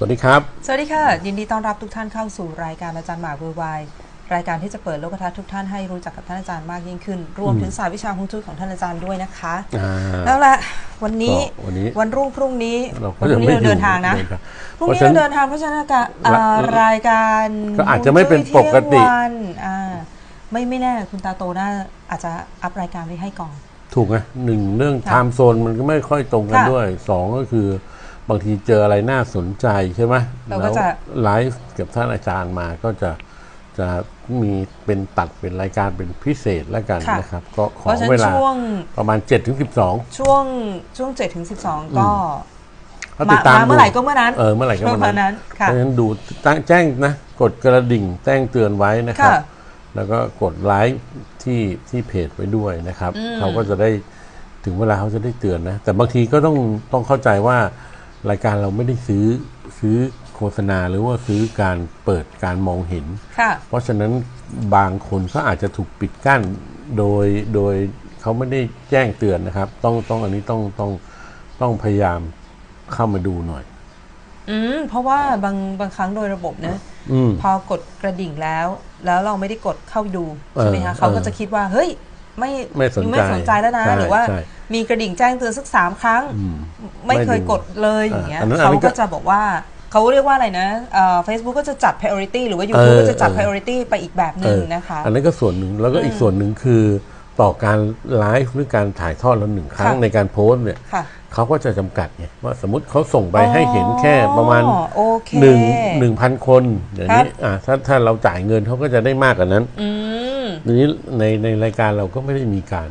สวัสดีครับ สวัสดีค่ะ ยินดีต้อนรับทุกท่านเข้าสู่รายการอาจารย์หมากเวอร์ไวด์รายการที่จะเปิดโลกทัศน์ทุกท่านให้รู้จักกับท่านอาจารย์มากยิ่งขึ้น รวมถึงศาสตร์วิชาฮวงจุ้ยของท่านอาจารย์ด้วยนะคะอ่าแล้วละวันนี้ก็วันนี้วันรุ่งพรุ่งนี้เราก็วันพรุ่งนี้จะไม่เราเดินทางนะอยู่เดินทางพรุ่งนี้เพราะฉะนั้นเราเดินทางเพราะฉะนั้นก็อ่าและรายการก็อาจจะไม่เป็นปกติฮวงจุ้ยเที่ยงวันอ่าไม่ไม่แน่คุณตาโตน่าอาจจะอัพรายการไว้ให้ก่อน ถูกไหมหนึ่งเรื่องไทค่ะม์โซนมันก็ไม่ค่อยตรงกันค่ะด้วยสองก็คือ บางทีเจออะไรน่าสนใจใช่ไหมเราก็แล้วจะ ไลฟ์กับท่านอาจารย์มาก็จะจะมีเป็นตัดเป็นรายการเป็นพิเศษแล้วกันค่ะ นะครับ ก็ขเพอราะฉะนั้เวนลาช่วงประมาณ7ถึง12ช่วงช่วง7ถึง12 ก็ถ้ามาติดตามมาเมื่อไหร่ก็เมื่อนั้นเออเมื่อไหร่ก็ช่วงเมื่อเท่านั้นั้นนค่ะเพราะฉะนั้นดูตั้งแจ้งนะ กดกระดิ่งแจ้งเตือนไว้นะครับ ค่ะ แล้วก็กดไลค์ที่ที่เพจไว้ด้วยนะครับอืมเขาก็จะได้ถึงเวลาเขาจะได้เตือนนะ แต่บางทีก็ต้องต้องเข้าใจว่า รายการเราไม่ได้ซื้อซื้อโฆษณาหรือว่าซื้อการเปิดการมองเห็น ค่ะ เพราะฉะนั้นบางคนก็อาจจะถูกปิดกั้นโดยโดยเขาไม่ได้แจ้งเตือนนะครับ ต้องต้องอันนี้ต้องต้องต้องพยายามเข้ามาดูหน่อย อืม เพราะว่าบางบางครั้งโดยระบบนะ อืม พอกดกระดิ่งแล้ว แล้วเราไม่ได้กดเข้าดู ใช่ไหมคะ เออ เขาก็จะคิดว่า เฮ้ย ไม่ไม่สนใจไม่สนใจแล้วนะใช่หรือว่าใช่มีกระดิ่งแจ้งเตือนสักสามครั้งอืมไม่เคยไม่ดูกดเลยอย่างเงี้ยอ่าอันนั้นอันเขานี้ก็ก็จะบอกว่าเขาเรียกว่าอะไรนะเฟซบุ๊กก็จะจัด priority หรือว่า YouTube เออก็จะจัดเออ priority ไปอีกแบบหนึ่งนะคะ อันนั้นก็ส่วนหนึ่งแล้วก็อีกส่วนหนึ่งคือต่อการไลฟ์หรือการถ่ายทอดแล้วหนึ่งครั้งค่ะในการโพสต์เนี่ยค่ะเขาก็จะจำกัดไงว่าสมมติเขาส่งไปให้เห็นแค่ประมาณอ๋อโอเคหนึ่งหนึ่งพันคนอย่างนี้ครับอ่าถ้าถ้าเราจ่ายเงินเขาก็จะได้มากกว่านั้น อืม ทีนี้ในในรายการเราก็ไม่ได้มีการ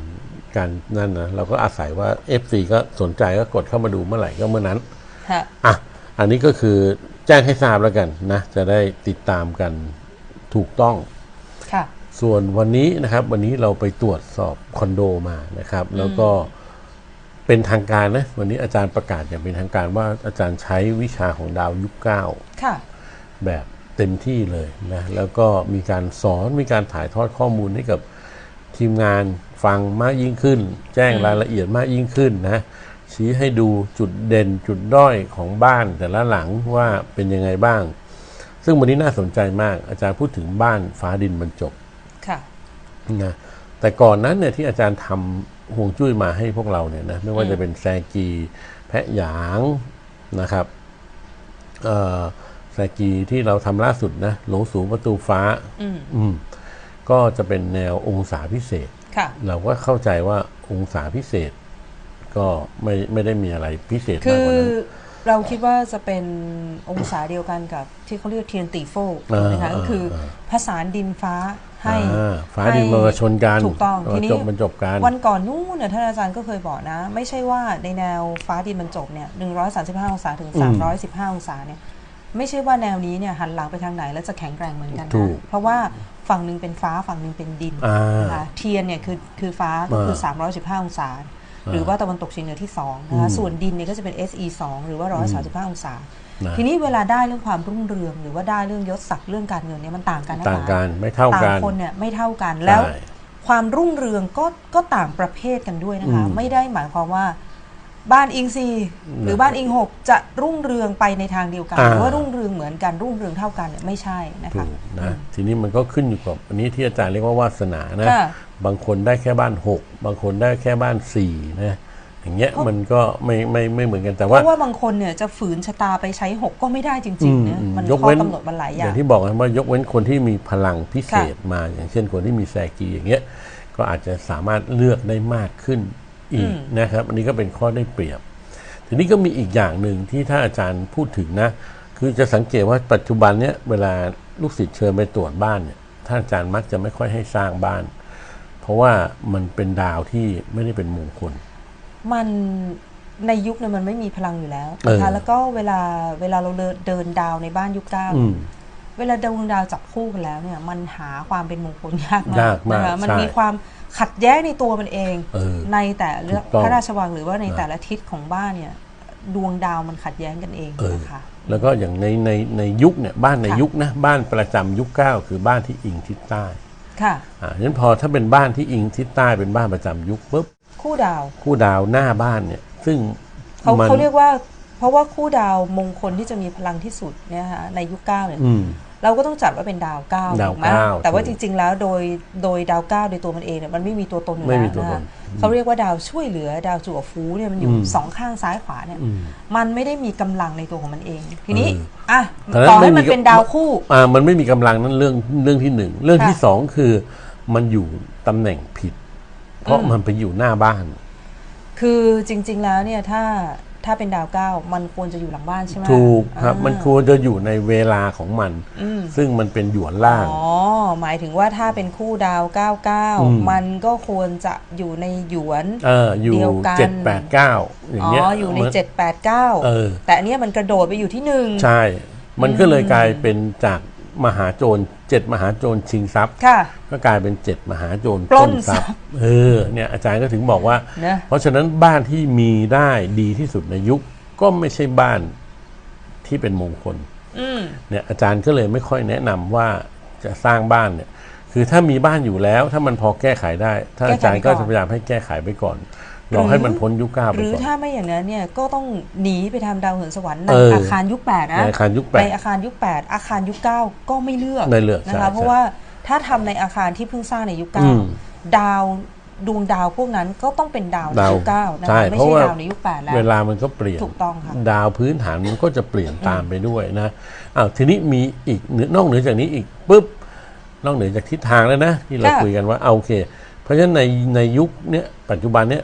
การนั่นนะเราก็อาศัยว่า FC ก็สนใจก็กดเข้ามาดูเมื่อไหร่ก็เมื่อนั้นค่ะอะอันนี้ก็คือแจ้งให้ทราบแล้วกันนะจะได้ติดตามกันถูกต้อง ค่ะ ส่วนวันนี้นะครับ วันนี้เราไปตรวจสอบคอนโดมานะครับ แล้วก็เป็นทางการนะวันนี้อาจารย์ประกาศอย่างเป็นทางการว่าอาจารย์ใช้วิชาของดาวยุคเก้าค่ะ แบบ เต็มที่เลยนะแล้วก็มีการสอนมีการถ่ายทอดข้อมูลให้กับทีมงานฟังมากยิ่งขึ้น แจ้งรายละเอียดมากยิ่งขึ้นนะชี้ให้ดูจุดเด่นจุดด้อยของบ้านแต่ละหลังว่าเป็นยังไงบ้าง ซึ่งวันนี้น่าสนใจมากอาจารย์พูดถึงบ้านฟ้าดินบรรจบค่ะนะแต่ก่อนนั้นเนี่ยที่อาจารย์ทำห่วงจุ้ยมาให้พวกเราเนี่ยนะไม่ว่าจะเป็นแซกี แพะหยางนะครับเอ่อ แซกีที่เราทำล่าสุดนะหลงสูงประตูฟ้าอืมอืมก็จะเป็นแนวองศาพิเศษ ค่ะเราก็เข้าใจว่าองศาพิเศษ ก็ไม่ไม่ได้มีอะไรพิเศษคืมากอกว่านั้น เราคิดว่าจะเป็นองศาเดียวกันกับที่เขาเรียกเทียนตีโฟกอ่านะคะอ่าก็คืออา ผสานดินฟ้าให้อ่าฟ้าดินให้มาชนกันถูกต้องทีนี้จบบรรจบกัน วันก่อนนู้นเนี่ยท่านอาจารย์ก็เคยบอกนะ ไม่ใช่ว่าในแนวฟ้าดินบรรจบเนี่ย135 องศาถึงอืม315 องศาเนี่ย ไม่ใช่ว่าแนวนี้เนี่ยหันหลังไปทางไหนแล้วจะแข็งแกร่งเหมือนกันถูนะกเพราะว่าฝั่งหนึ่งเป็นฟ้าฝั่งหนึ่งเป็นดินอ่านะคะเทียนเนี่ยคือคือฟ้าก็คือ 315 องศา หรือว่าตะวันตกเฉียงเหนือที่2นะคะอืมส่วนดินเนี่ยก็จะเป็น SE 2หรือว่า 135 องศา นะ ทีนี้เวลาได้เรื่องความรุ่งเรือง หรือว่าได้เรื่องยศศักดิ์เรื่องการเงินเนี่ยมันต่างกันนะคะ ต่างกันไม่เท่าต่างกันคนเนี่ยไม่เท่ากันแล้วใช่ความรุ่งเรืองก็ก็ต่างประเภทกันด้วยนะคะ อืมไม่ได้หมายความว่า บ้านอิงซีหรือบ้านอิงหกจะรุ่งเรืองไปในทางเดียวกันอ่าหรือว่ารุ่งเรืองเหมือนกันรุ่งเรืองเท่ากันเนี่ยไม่ใช่นะถูคะกนะทีนี้มันก็ขึ้นอยู่กับอันนี้ที่อาจารย์เรียกว่าวาสนานะค่ะบางคนได้แค่บ้านหกบางคนได้แค่บ้านสี่นะอย่างเงี้ยมันก็ไม่ไม่ไม่เหมือนกันแต่เพว่าราะว่าบางคนเนี่ยจะฝืนชะตาไปใช้หกก็ไม่ได้จริงๆนะอืมมันยกข้อเว้นกำหนดมันหลายออย่าย่างงที่บอกนะว่ายกเว้นคนที่มีพลังพิเศษค่ะมา อย่างเช่นคนที่มีแซกีอย่างเงี้ยก็อาจจะสามารถเลือกได้มากขึ้น อีกอืมนะครับ อันนี้ก็เป็นข้อได้เปรียบ ทีนี้ก็มีอีกอย่างหนึ่งที่ถ้าอาจารย์พูดถึงนะ คือจะสังเกตว่าปัจจุบันเนี้ยเวลาลูกศิษย์เชิญไปตรวจบ้านเนี่ยท่านอาจารย์มักจะไม่ค่อยให้สร้างบ้าน เพราะว่ามันเป็นดาวที่ไม่ได้เป็นมงคล มันในยุคเนี่ยมันไม่มีพลังอยู่แล้วเออนะคะแล้วก็เวลาเวลาเราเดินเดินดาวในบ้านยุคเก้าอืมเวลาดวงดาวจับคู่กันแล้วเนี่ย มันหาความเป็นมงคลยากมากยากมากนะคะมันใช่มีความ ขัดแย้งในตัวมันเอง เออ ในแต่เรื่องถูกต้อง พระราชวังหรือว่าในนะแต่ละทิศของบ้านเนี่ย ดวงดาวมันขัดแย้งกันเองเออนะคะ แล้วก็อย่างในในในยุคเนี่ยบ้านในค่ะ ยุคนะบ้านประจำยุคเก้าคือบ้านที่อิงทิศใต้ค่ะ อ่าฉะนั้นพอถ้าเป็นบ้านที่อิงทิศใต้เป็นบ้านประจำยุคปุ๊บคู่ดาวคู่ดาวหน้าบ้านเนี่ย ซึ่งเขามันเขาเรียกว่า เพราะว่าคู่ดาวมงคลที่จะมีพลังที่สุดเนี่ยนะคะในยุคเก้าเนี่ย อืม เราก็ต้องจัดว่าเป็นดาวเก้าดาวถูกไหมเก้าแต่ว่าถูจกริง ๆ แล้วโดยโดยดาวเก้าโดยตัวมันเองเนี่ยมันไม่มีตัวตนอยู่ไม่แล้วมีตัวนะตคะนเขาเรียกว่าดาวช่วยเหลือดาวจั่วฟูเนี่ยมันอยู่อืมสองข้างซ้ายขวาเนี่ยอืมมันไม่ได้มีกำลังในตัวของมันเอง ทีนี้เอออะแต่นั้นต่อให้ไม่มีมันเป็นดาวคู่อ่ามันไม่มีกำลังนั่นเรื่องเรื่องที่หนึ่งเรื่องที่ค่ะสองคือมันอยู่ตำแหน่งผิด เพราะอืมมันไปอยู่หน้าบ้าน คือจริง ๆ แล้วเนี่ยถ้า ถ้าเป็นดาวเก้ามันควรจะอยู่หลังบ้านใช่ไหมถูกครับอ่ามันควรจะอยู่ในเวลาของมันอืมซึ่งมันเป็นหยวนล่างอ๋อหมายถึงว่าถ้าเป็นคู่ดาวอืม99มันก็ควรจะอยู่ในหยวนเอออยู่เดียวกันเจ็ดแปดเก้าอย่างอ๋อเงี้ยอยู่ในมัน789เออแต่อันเนี้ยมันกระโดดไปอยู่ที่หนึ่งใช่ มันก็เลยกลายเป็นจาก มหาโจรเจ็ดมหาโจรชิงทรัพย์ ค่ะ ก็กลายเป็นเจ็ดมหาโจรปล้นทรัพย์ เออเนี่ยอาจารย์ก็ถึงบอกว่า นะ เพราะฉะนั้นบ้านที่มีได้ดีที่สุดในยุคก็ไม่ใช่บ้านที่เป็นมงคล อืม เนี่ยอาจารย์ก็เลยไม่ค่อยแนะนำว่าจะสร้างบ้านเนี่ย คือถ้ามีบ้านอยู่แล้ว ถ้ามันพอแก้ไขได้ถ้าอาจารย์ก็จะพยายามให้แก้ไขไปก่อน รอให้มันพ้นยุคเก้าไปหรือก่อน ถ้าไม่อย่างนั้นเนี่ยก็ต้องหนีไปทำดาวเหินสวรรค์ในเออออาคารยุค8นะในอาคารยุคแปในดอาคารยุค8อาคารยุค9ก็ไม่เลือกไม่เลือกนะใช่คะเพราะใช่ว่าถ้าทำในอาคารที่เพิ่งสร้างในยุคอืม9ดาวดวงดาวพวกนั้นก็ต้องเป็นดาวในดาวยุค9นะใช่คะไม่เพราะใช่ว่าดาวในยุค8แล้ว เวลามันก็เปลี่ยนถูกต้องค่ะ ดาวพื้นฐานมันก็จะเปลี่ยนตามไปด้วยนะอ้าวทีนี้มีอีกเหนือนอกเหนือจากนี้อีกปุ๊บนอกเหนือจากทิศทางแล้วนะที่เราค่ะ คุยกันว่าเอาโอเค เพราะฉะนั้นในในยุคเนี้ยปัจจุบันเนี้ย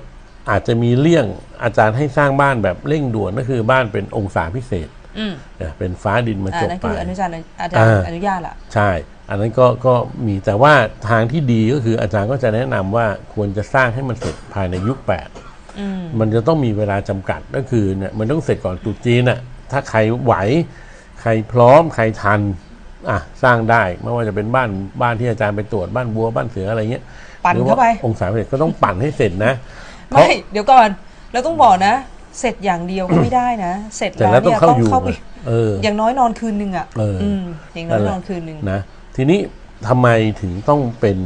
อาจจะมีเลี่ยงอาจารย์ให้สร้างบ้านแบบเร่งด่วนก็คือบ้านเป็นองศาพิเศษอืมนะเป็นฟ้าดินมาอ่าจบนั่นไปคืออนุญาตอาจารย์อ่าอนุญาตละใช่ อันนั้นก็ก็มีแต่ว่าทางที่ดีก็คืออาจารย์ก็จะแนะนำว่าควรจะสร้างให้มันเสร็จภายในยุค8อืมมันจะต้องมีเวลาจำกัดก็คือเนี่ยมันต้องเสร็จก่อนตรุษจีนน่ะถ้าใครไหว ใครพร้อมใครทันอะสร้างได้ไม่ว่าจะเป็นบ้านบ้านที่อาจารย์ไปตรวจบ้านบัวบ้านเสืออะไรเงี้ยปั่นหรือเข้าไปว่าองศาพิเศษก็ต้องปั่นให้เสร็จนะ เพราะ ไม่ เดี๋ยวก่อนเราต้องบอกนะ เสร็จอย่างเดียวก็ไม่ได้นะ เสร็จเสร็จแล้วแล้วต้อเนี่งยเข้าต้องอยู่เข้าไปเออ อย่างน้อยนอนคืนหนึ่งอะเอออื มอย่างน้อยนั่นแหละนอนคืนหนึ่ง นะทีนี้ทำไมถึงต้องเป็น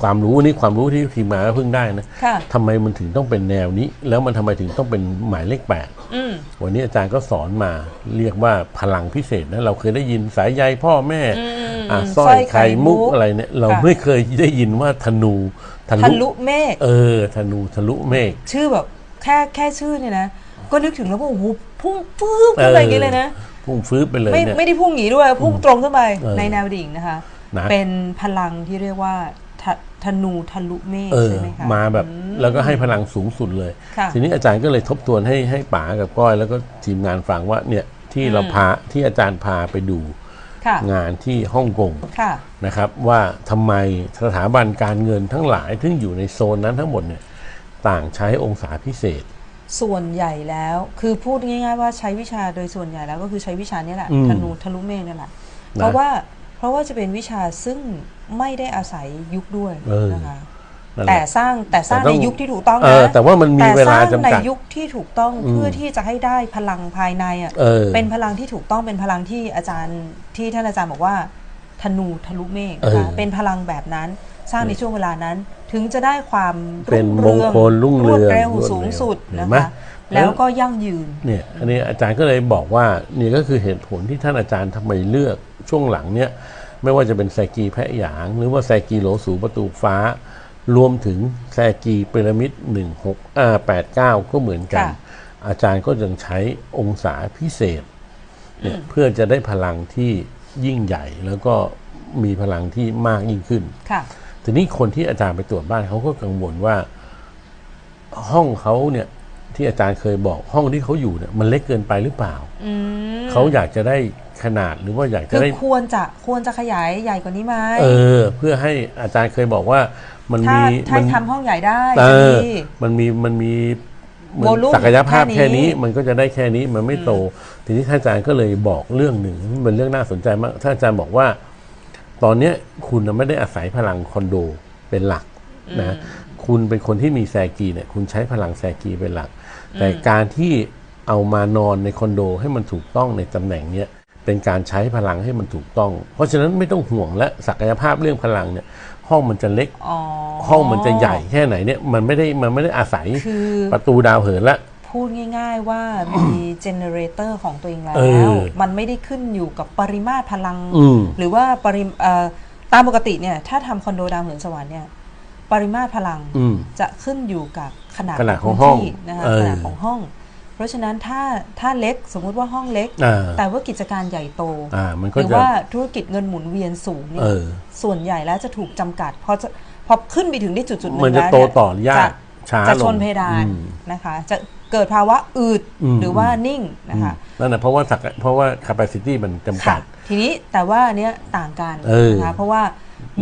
ความรู้อันนี่ความรู้ที่ทีมงานก็เพิ่งได้นะค่ะทำไมมันถึงต้องเป็นแนวนี้ แล้วมันทำไมถึงต้องเป็นหมายเลขแปดอืม วันนี้อาจารย์ก็สอนมาเรียกว่าพลังพิเศษนะเราเคยได้ยินสายใยพ่อแม่อืมอะอืมสร้อยไข่มุกอะไรเนี่ยเราค่ะ ไม่เคยได้ยินว่าธนูทะทะลุลุเมฆเออธนูทะลุเมฆ ชื่อแบบแค่แค่ชื่อเนี่ยนะ ก็นึกถึงแล้วว่าโอ้โหพุ่งปื๊บขึ้นไปอย่างนี้เลยนะ พุ่งฟื้นไปเลยไม่เนี่ย ไม่ได้พุ่งหนีด้วย พุ่งตรงขึ้นไปเออในแนวดิ่งนะคะ นะ เป็นพลังที่เรียกว่าทะ ธนูทะลุเมฆเออใช่ไหมคะมาแบบอืแล้วก็ให้พลังสูงสุดเลยค่ะทีนี้อาจารย์ก็เลยทบทวนให้ให้ป๋ากับก้อย แล้วก็ทีมงานฟังว่าเนี่ยที่เราอืมพาที่อาจารย์พาไปดูค่ะงานที่ฮ่องกงค่ะนะครับ ว่าทำไมสถาบันการเงินทั้งหลายที่อยู่ในโซนนั้นทั้งหมดเนี่ยต่างใช้องศาพิเศษ ส่วนใหญ่แล้วคือพูดง่ายๆว่าใช้วิชาโดยส่วนใหญ่แล้วก็คือใช้วิชานี้แหละอืมธนูทะลุเมฆนี่แหละนะเพราะว่าเพราะว่าจะเป็นวิชาซึ่ง ไม่ได้อาศัยยุคด้วยเออนะคะนั่นแหแต่ละสร้างแต่สร้างแต่ต้ในองยุคที่ถูกต้องเอนะอแต่ว่ามันมีแต่เวสลาร้างจำในกัดยุคที่ถูกต้องอืมเพื่อที่จะให้ได้พลังภายในอะเออเป็นพลังที่ถูกต้องเป็นพลังที่อาจารย์ที่ท่านอาจารย์บอกว่าธนูทะลุเมฆนะคะเออเป็นพลังแบบนั้นสร้างในช่วงเวลานั้น ถึงจะได้ความเป็นรุ่งมงคลรุ่งเรืองวดเร็วรวดเร็วสูงสุดเห็นะนไหมคะแล้วก็ยั่งยืนเนี่ยอันนี้อาจารย์ก็เลยบอกว่านี่ก็คือเหตุผลที่ท่านอาจารย์ทำไมเลือกช่วงหลังเนี่ย ไม่ว่าจะเป็นแซกีแพะหยาง หรือว่าแซกีโหลสูประตูฟ้า รวมถึงแซกีพีระมิด1 6อ่า8 9 ก็เหมือนกันค่ะอาจารย์ก็ยังใช้องศาพิเศษเนี่ยเพื่อจะได้พลังที่ยิ่งใหญ่แล้วก็มีพลังที่มากยิ่งขึ้นค่ะทีนี้คนที่อาจารย์ไปตรวจบ้านเขาก็กังวลว่า ห้องเขาเนี่ยที่อาจารย์เคยบอกห้องที่เขาอยู่เนี่ยมันเล็กเกินไปหรือเปล่าอืมเขาอยากจะได้ ขนาดหรือว่าอยากจะคือได้ควรจะควรจะขยายใหญ่กว่านี้ไหมเออ เพื่อให้อาจารย์เคยบอกว่า มันถ้ามีถ้ามันทำห้องใหญ่ได้เออดีมันมีมันมีเหมือน Volume ศักยภาพแค่แค่นี้นี้มันก็จะได้แค่นี้มันไม่โต ทีนี้ท่านอาจารย์ก็เลยบอกเรื่องหนึ่งมันเป็นเรื่องน่าสนใจมากท่านอาจารย์บอกว่า ตอนเนี้ยคุณน่ะไม่ได้อาศัยพลังคอนโดเป็นหลักนะคุณเป็นคนที่มีแซกีเนี่ยคุณใช้พลังแซกีเป็นหลัก แต่การที่เอามานอนในคอนโดให้มันถูกต้องในตำแหน่งเนี้ย เป็นการใช้พลังให้มันถูกต้อง เพราะฉะนั้นไม่ต้องห่วงและศักยภาพเรื่องพลังเนี่ยห้องมันจะเล็กอ๋อห้องมันจะใหญ่แค่ไหนเนี่ยมันไม่ได้มันไม่ได้อาศัยคือประตูดาวเหินละพูดง่าย ๆว่ามีเจเนเรเตอร์ของตัวเองแล้เอวอมันไม่ได้ขึ้นอยู่กับปริมาตรพลังอืมหรือว่าปริมเอ่อตามปกติเนี่ยถ้าทำคอนโดดาวเหินสวรรค์เนี่ยปริมาตรพลังอืมจะขึ้นอยู่กับขนาดขนาดของพื้ห้องที่นะคะเออขนาดของห้องเพ ราะฉะนั้นถ้าถ้าเล็กสมมุติว่าห้องเล็กอ่าแต่ว่ากิจการใหญ่โตอ่ามันหก็รือจะว่าธุรกิจเงินหมุนเวียนสูงเนี่เอยอส่วนใหญ่แล้วจะถูกจำกัดพอจะพอขึ้นไปถึงที่จุดจุดๆหนึ่งมันจะแล้วโตเนี่ยต่อยากจะช้าจะลชงนเพดานอืมนะคะ จะเกิดภาวะอืดอืมหรือว่านิ่งนะคะนั่นแหละเพราะว่าศักยเพราะว่า capacity มันจำกัค่ะดทีนี้แต่ว่าอันเนี้ยต่างกันเออนะคะเพราะว่า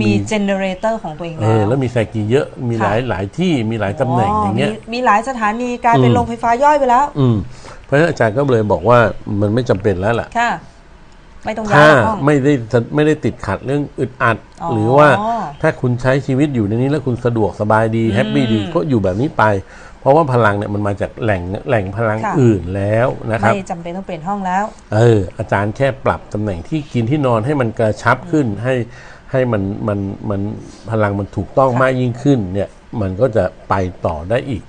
มีมีเจเนเรเตอร์ของตัวเองเอแล้วอแล้วมีไซกีเยอะมีหค่ะ ลายหลายที่มีหลายตำแหน่งอย่างเงี้ย มีมีหลายสถานีกลายเป็นอืม โรงไฟฟ้าย่อยไปแล้ว อืมเพราะฉะนั้นอาจารย์ก็เลยบอกว่ามันไม่จำเป็นแล้วล่ะ ค่ะ ไม่ต้องย้าถ้ายห้อง ไม่ได้ไม่ได้ติดขัดเรื่องอึดอัด อ๋อหรือว่าถ้าคุณใช้ชีวิตอยู่ในนี้แล้วคุณสะดวกสบายดีแฮปปี้ดีก็อยู่แบบนี้ไป เพราะว่าพลังเนี่ยมันมาจากแหล่งแหล่งพลังค่ะ อื่นแล้วนะครับ ไม่จำเป็นต้องเปลี่ยนห้องแล้ว เอออาจารย์แค่ปรับตำแหน่งที่กินที่นอนให้มันกระชับขึ้นให้ ให้มันมันมันพลังมันถูกต้องค่ะมากยิ่งขึ้นเนี่ยมันก็จะไปต่อได้อีก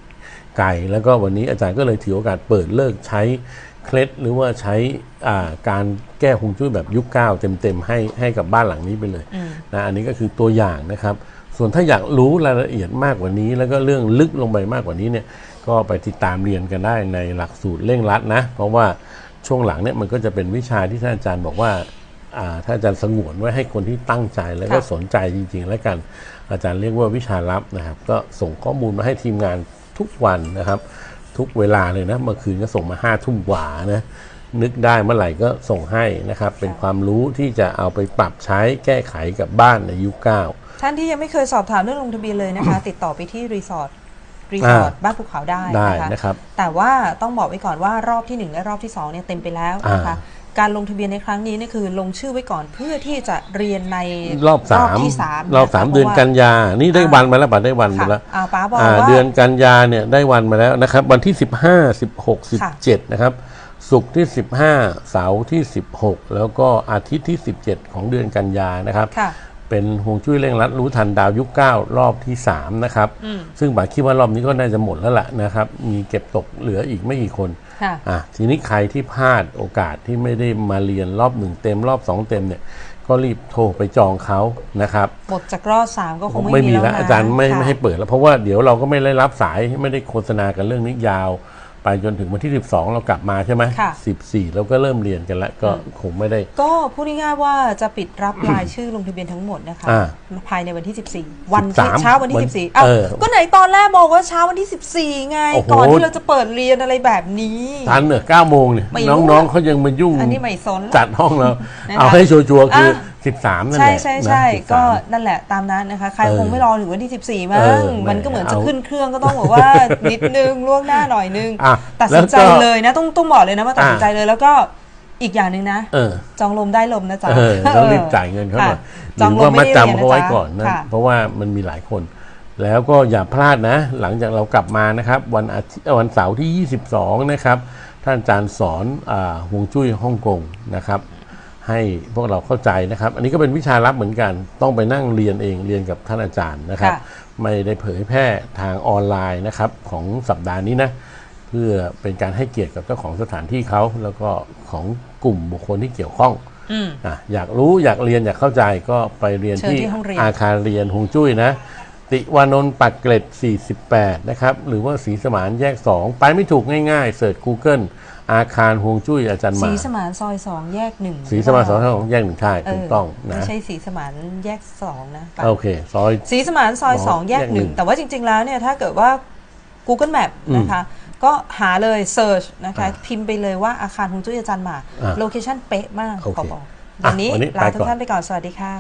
ไกลแล้วก็วันนี้อาจารย์ก็เลยถือโอกาสเปิดเลิกใช้เคล็ดหรือว่าใช้อ่าการแก้ฮวงจุ้ยแบบยุคเก้าเต็มๆให้ให้กับบ้านหลังนี้ไปเลยอืมนะอันนี้ก็คือตัวอย่างนะครับ ส่วนถ้าอยากรู้รายละเอียดมากกว่านี้ แล้วก็เรื่องลึกลงไปมากกว่านี้เนี่ยก็ไปติดตามเรียนกันได้ในหลักสูตรเร่งรัดนะ เพราะว่าช่วงหลังเนี่ยมันก็จะเป็นวิชาที่ท่านอาจารย์บอกว่า อ่าท่านอาจารย์สงวนไว้ให้คนที่ตั้งใจแล้วก็ค่ะสนใจจริง ๆ แล้วกันอาจารย์เรียกว่าวิชาลับนะครับ ก็ส่งข้อมูลมาให้ทีมงานทุกวันนะครับ ทุกเวลาเลยนะเมื่อคืนก็ส่งมาห้าทุ่มกว่านะนึกได้เมื่อไหร่ก็ส่งให้นะครับ เป็นความรู้ที่จะเอาไปปรับใช้แก้ไขกับบ้านในยุคเก้าท่านที่ยังไม่เคยสอบถามเรื่องลงทะเบียนเลยนะคะ ติดต่อไปที่รีสอร์ทรีสอร์ทอ่าบ้านภูเขาได้ได้นะคะนะครับแต่ว่าต้องบอกไว้ก่อนว่ารอบที่ 1 และรอบที่2เนี่ยเต็มไปแล้วนะคะอ่ การลงทะเบียนในครั้งนี้เนี่ยคือลงชื่อไว้ก่อนเพื่อที่จะเรียนในรอบสามที่สามรอบสามะคะเดือนพราะว่ากันยา นี่ได้อ่าวันมาแล้วบัตรได้วันมาค่ะแล้วอ่าป้าบอกอ่าว่าเดือนกันยาเนี่ยได้วันมาแล้วนะครับ วันที่15 16ค่ะ17นะครับศุกร์ที่ 15 เสาร์ที่ 16 แล้วก็อาทิตย์ที่ 17 ของเดือนกันยานะครับค่ะเป็นฮวงจุ้ยเร่งรัดรู้ทันดาวยุค 9 รอบที่ 3 นะครับอืมซึ่งบาคิดว่ารอบนี้ก็น่าจะหมดแล้วล่ะนะครับ มีเก็บตกเหลืออีกไม่กี่คนค่ะ อะทีนี้ใครที่พลาดโอกาสที่ไม่ได้มาเรียนรอบหนึ่งเต็มรอบสองเต็มเนี่ยก็รีบโทรไปจองเขานะครับหมดจากรอบสามก็คงไม่ไม่มีมีแล้วแล้วนะอาจารย์ไม่ค่ะไม่ให้เปิดแล้วเพราะว่าเดี๋ยวเราก็ไม่ได้รับสายไม่ได้โฆษณากันเรื่องนี้ยาว ไปจนถึงวันที่ 12 เรากลับมาใช่ไหมค่ะ 14 เราก็เริ่มเรียนกันแล้วก็คงไม่ได้ ก็พูดง่ายๆว่าจะปิดรับรายชื่อลงทะเบียนทั้งหมดนะคะ อ่าภายในวันที่ 14 วันที่13เช้าวันวันที่ 14อ้าวเออก็ไหนตอนแรกบอกว่าเช้าวันที่ 14 ไง โอ้โห ก่อนที่เราจะเปิดเรียนอะไรแบบนี้ ทันเนอะ9โมงเนี่ยไม่รู้น้องๆเขายังมายุ่งอันนี้ไม่สนละจัดห้องเรา นะคะเอาให้ชัวร์ๆคืออะ13 นั่นแหใช่ละใช่นะใช่13 ก็นั่นแหละตามนั้นนะคะ ใครเออคงไม่รอถึงวันที่ 14มั้เองอมันก็เหมือนจะเอาขึ้นเครื่องก็ต้องบอกว่า นิดนึงล่วงหน้าหน่อยนึง อะตัดสินใจแล้วก็เลยนะต้องต้องบอกเลยนะว่าตัดสินใจเลยแล้วก็อีกอย่างหนึ่งนะ เออ จองลมได้ลมนะจ๊ะเออต้องรีบจ่ายเงินเขาหน่อยค่ะหรือว่ามาจำเขาไว้ก่อนนะ ค่ะเพราะว่ามันมีหลายคน แล้วก็อย่าพลาดนะ หลังจากเรากลับมานะครับ วันอาทิตย์วันเสาร์ที่ 22 นะครับ ท่านอาจารย์สอนอาฮวงจุ้ยฮ่องกงนะครับ ให้พวกเราเข้าใจนะครับ อันนี้ก็เป็นวิชาลับเหมือนกัน ต้องไปนั่งเรียนเองเรียนกับท่านอาจารย์นะครับ ค่ะไม่ได้เผยแพร่ทางออนไลน์นะครับของสัปดาห์นี้นะ เพื่อเป็นการให้เกียรติกับเจ้าของสถานที่เขาแล้วก็ของกลุ่มบุคคลที่เกี่ยวข้องอืมอะอยากรู้อยากเรียนอยากเข้าใจก็ไปเรียนเชิญที่ที่ห้องเรียน อาคารเรียนฮวงจุ้ยนะ ติวานนท์ปักเกร็ด 48 นะครับ หรือว่าสีสมานแยก 2 ไปไม่ถูกง่ายๆเสิร์ช Google อาคารฮวงจุ้ยอาจารย์หสีมาสมานซอยสองแยกหนึ่งสีสมานสองของแยกหนึ่งใช่เอถูอกต้องไม่นะใช่สีสมานแยกสองนะโอเคซอยสีสมานซอยอ๋อสองแยกแยกหหนึ่นึ่งงแต่ว่าจริง ๆ แล้วเนี่ยถ้าเกิดว่า Google Map อืมนะคะก็หาเลยเ e ิร์ชนะคะอะพิมพ์ไปเลยว่าอาคารฮวงจุ้ยอาจารย์หมากอะโลเคชั่นเป๊ะมากโอเคขอบอกวันนี้อะวันนี้ลาไปทุกก่อนท่านไปก่อนสวัสดีค่ะ